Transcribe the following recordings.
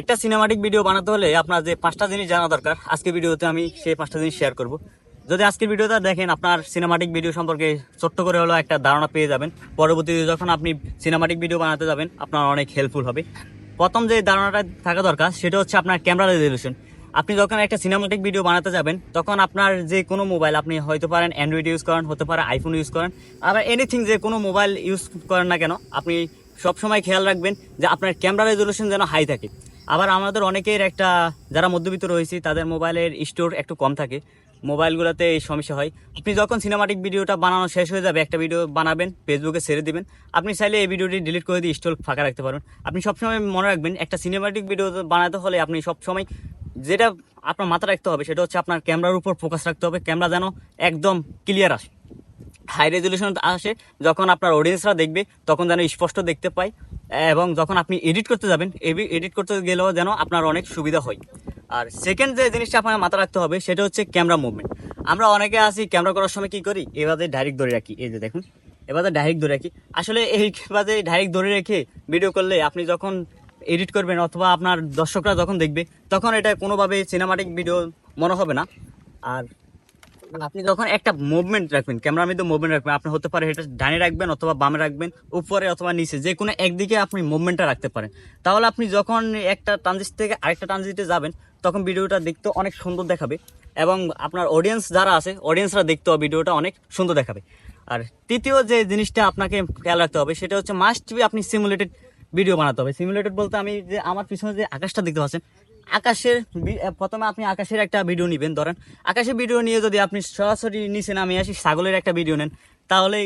একটা cinematic video বানাতে হলে আপনার যে পাঁচটা জিনিস জানা দরকার আজকে ভিডিওতে আমি সেই পাঁচটা জিনিস শেয়ার করব। যদি আজকের ভিডিওটা দেখেন, আপনার সিনেমাটিক ভিডিও সম্পর্কে ছোট্ট করে হলো একটা ধারণা পেয়ে যাবেন। পরবর্তীতে যখন আপনি সিনেমাটিক ভিডিও বানাতে যাবেন, আপনার অনেক হেল্পফুল হবে। প্রথম যে ধারণাটা থাকা দরকার, সেটা হচ্ছে আপনার ক্যামেরা রেজলিউশন আপনি যখন একটা সিনেমাটিক ভিডিও বানাতে যাবেন, তখন আপনার যে কোনো মোবাইল আপনি হয়তো পারেন অ্যান্ড্রয়েড ইউজ করেন, হতে পারে আইফোন ইউজ করেন, আবার এনিথিং যে কোনো মোবাইল ইউজ করেন না কেন, আপনি সবসময় খেয়াল রাখবেন যে আপনার ক্যামেরা রেজলিউশন যেন হাই থাকে। আবার আমাদের অনেকের একটা, যারা মধ্যবিত্ত রয়েছে, তাদের মোবাইলের স্টোর একটু কম থাকে। মোবাইলগুলোতে এই সমস্যা হয়। আপনি যখন সিনেমাটিক ভিডিওটা বানানো শেষ হয়ে যাবে, একটা ভিডিও বানাবেন ফেসবুকে ছেড়ে দিবেন, আপনি চাইলে এই ভিডিওটি ডিলিট করে দিয়ে স্টোর ফাঁকা রাখতে পারবেন। আপনি সবসময় মনে রাখবেন, একটা সিনেমাটিক ভিডিও বানাতে হলে আপনি সবসময় যেটা আপনার মাথা রাখতে হবে, সেটা হচ্ছে আপনার ক্যামেরার উপর ফোকাস রাখতে হবে, ক্যামেরা যেন একদম ক্লিয়ার আসে। হাই রেজলিউশন আসে, যখন আপনার অডিয়েন্সরা দেখবে, তখন যেন স্পষ্ট দেখতে পায়। এবং যখন আপনি এডিট করতে যাবেন এডিট করতে গেলেও যেন আপনার অনেক সুবিধা হয়। আর সেকেন্ড যে জিনিসটা আপনার মাথা রাখতে হবে, সেটা হচ্ছে ক্যামেরা মুভমেন্ট আমরা অনেকে আছি ক্যামেরা করার সময় কি করি? এভাবে ডাইরেক্ট ধরে রাখি। এই যে দেখুন, এভাবে ডাইরেক্ট ধরে রাখি। আসলে এইভাবে ডাইরেক্ট ধরে রেখে ভিডিও করলে আপনি যখন এডিট করবেন অথবা আপনার দর্শকরা যখন দেখবে, তখন এটা কোনোভাবে সিনেমাটিক ভিডিও মনে হবে না। আর আপনি যখন একটা মুভমেন্ট রাখবেন ক্যামেরার মধ্যে মুভমেন্ট রাখবেন, আপনি হতে পারে এটা ডানে রাখবেন অথবা বামে রাখবেন, উপরে অথবা নিচে, যে কোনো একদিকে আপনি মুভমেন্টটা রাখতে পারেন। তাহলে আপনি যখন একটা ট্রানজিট থেকে আরেকটা ট্রানজিটে যাবেন, তখন ভিডিওটা দেখতে অনেক সুন্দর দেখাবে এবং আপনার অডিয়েন্স যারা আছে অডিয়েন্সরা দেখতেও ভিডিওটা অনেক সুন্দর দেখাবে। আর তৃতীয় যে জিনিসটা আপনাকে খেয়াল রাখতে হবে, সেটা হচ্ছে মাস্ট বি আপনি সিমুলেটেড ভিডিও বানাতে হবে। সিমুলেটেড বলতে আমি যে আমার পিছনে যে আকাশটা দেখতে পাচ্ছেন আকাশের প্রথমে আপনি আকাশের একটা ভিডিও নেবেন, ধরেন। আকাশের ভিডিও নিয়ে যদি আপনি সরাসরি নিচে নামে আসি, ছাগলের একটা ভিডিও নেন, তাহলে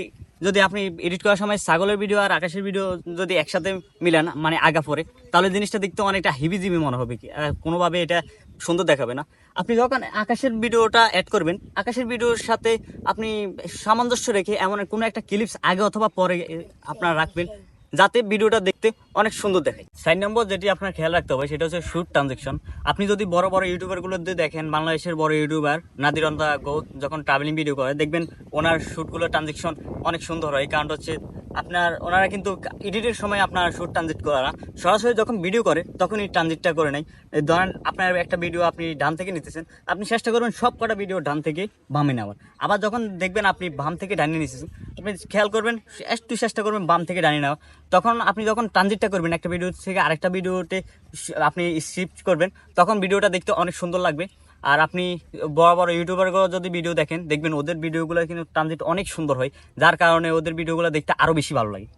যদি আপনি এডিট করার সময় ছাগলের ভিডিও আর আকাশের ভিডিও যদি একসাথে মিলান মানে আগা পরে, তাহলে জিনিসটা দেখতে অনেকটা হিবিজিবি মনে হবে কি। কোনোভাবে এটা সুন্দর দেখাবে না। আপনি যখন আকাশের ভিডিওটা অ্যাড করবেন, আকাশের ভিডিওর সাথে আপনি সামঞ্জস্য রেখে এমন কোনো একটা ক্লিপস আগে অথবা পরে আপনার রাখবেন। যাতে ভিডিওটা দেখতে অনেক সুন্দর দেখায়। সাইন নম্বর যেটি আপনার খেয়াল রাখতে হবে, সেটা হচ্ছে শুট ট্রানজেকশন আপনি যদি বড় বড় ইউটিউবারগুলোতে দেখেন, বাংলাদেশের বড় ইউটিউবার নাদিরন্দা গৌত যখন ট্রাভেলিং ভিডিও করে, দেখবেন ওনার শুটগুলোর ট্রানজেকশন অনেক সুন্দর হয়। কারণ হচ্ছে আপনার, ওনারা কিন্তু এডিটের সময় আপনার শ্যুট ট্রানজিট করে না সরাসরি যখন ভিডিও করে তখনই ট্রানজিটটা করে নেয়। ধরেন, আপনার একটা ভিডিও আপনি ডান থেকে নিতেছেন, আপনি চেষ্টা করবেন সব কটা ভিডিও ডান থেকে বামে নেওয়ার। আবার যখন দেখবেন আপনি বাম থেকে ডানে নিতেছেন, আপনি খেয়াল করবেন, একটু চেষ্টা করবেন বাম থেকে ডানে নেওয়া তখন আপনি যখন ট্রানজিটটা করবেন, একটা ভিডিও থেকে আরেকটা ভিডিওতে আপনি শিফট করবেন, তখন ভিডিওটা দেখতে অনেক সুন্দর লাগবে। আর আপনি বড় বড় ইউটিউবারগুলো যদি ভিডিও দেখেন, দেখবেন ওদের ভিডিওগুলো কিন্তু ট্রানজিট অনেক সুন্দর হয়, যার কারণে ওদের ভিডিওগুলো দেখতে আরও বেশি ভালো লাগে।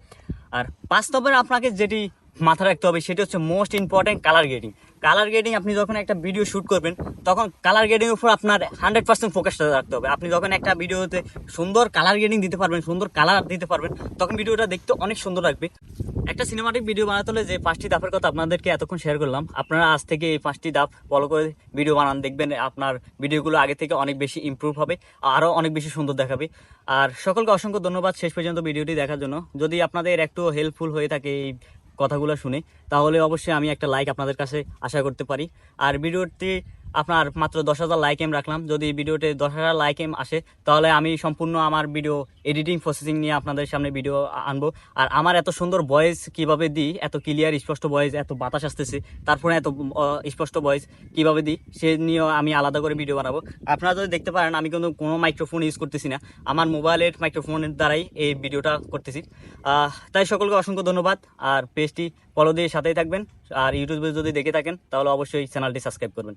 আর বাস্তবে আপনাকে যেটি মাথা রাখতে হবে, সেটি হচ্ছে most important colour grading colour grading আপনি যখন একটা ভিডিও শ্যুট করবেন, তখন কালার গ্রেডিং উপর আপনার হান্ড্রেড পার্সেন্ট ফোকাসটা রাখতে হবে। আপনি যখন একটা ভিডিওতে সুন্দর কালার গ্রেডিং দিতে পারবেন, সুন্দর কালার দিতে পারবেন, তখন ভিডিওটা দেখতে অনেক সুন্দর লাগবে। একটা সিনেমাটিক ভিডিও বানাতে হলে যে পাঁচটি ধাপের কথা আপনাদেরকে এতক্ষণ শেয়ার করলাম, আপনারা আজ থেকে এই পাঁচটি ধাপ ফলো করে ভিডিও বানান, দেখবেন আপনার ভিডিওগুলো আগে থেকে অনেক বেশি ইমপ্রুভ হবে আরও অনেক বেশি সুন্দর দেখাবে। আর সকলকে অসংখ্য ধন্যবাদ শেষ পর্যন্ত ভিডিওটি দেখার জন্য। যদি আপনাদের একটু হেল্পফুল হয়ে থাকে এই কথাগুলো শুনে, তাহলে অবশ্যই আমি একটা লাইক আপনাদের কাছে আশা করতে পারি। আর ভিডিওটি আপনার মাত্র দশ হাজার লাইক এম রাখলাম। যদি ভিডিওতে দশ হাজার লাইক এম আসে, তাহলে আমি সম্পূর্ণ আমার ভিডিও এডিটিং প্রসেসিং নিয়ে আপনাদের সামনে ভিডিও আনব। আর আমার এত সুন্দর ভয়েস কীভাবে দিই, এত ক্লিয়ার স্পষ্ট ভয়েস এত বাতাস আসতেছে তারপরে এত স্পষ্ট ভয়েস কীভাবে দিই, সে নিয়েও আমি আলাদা করে ভিডিও বানাবো। আপনারা যদি দেখতে পারেন, আমি কিন্তু কোনো মাইক্রোফোন ইউজ করতেছি না। আমার মোবাইলের মাইক্রোফোনের দ্বারাই এই ভিডিওটা করতেছি। তাই সকলকে অসংখ্য ধন্যবাদ। আর পেজটি ফলো দিয়ে সাথেই থাকবেন। আর ইউটিউবে যদি দেখে থাকেন, তাহলে অবশ্যই চ্যানেলটি সাবস্ক্রাইব করবেন।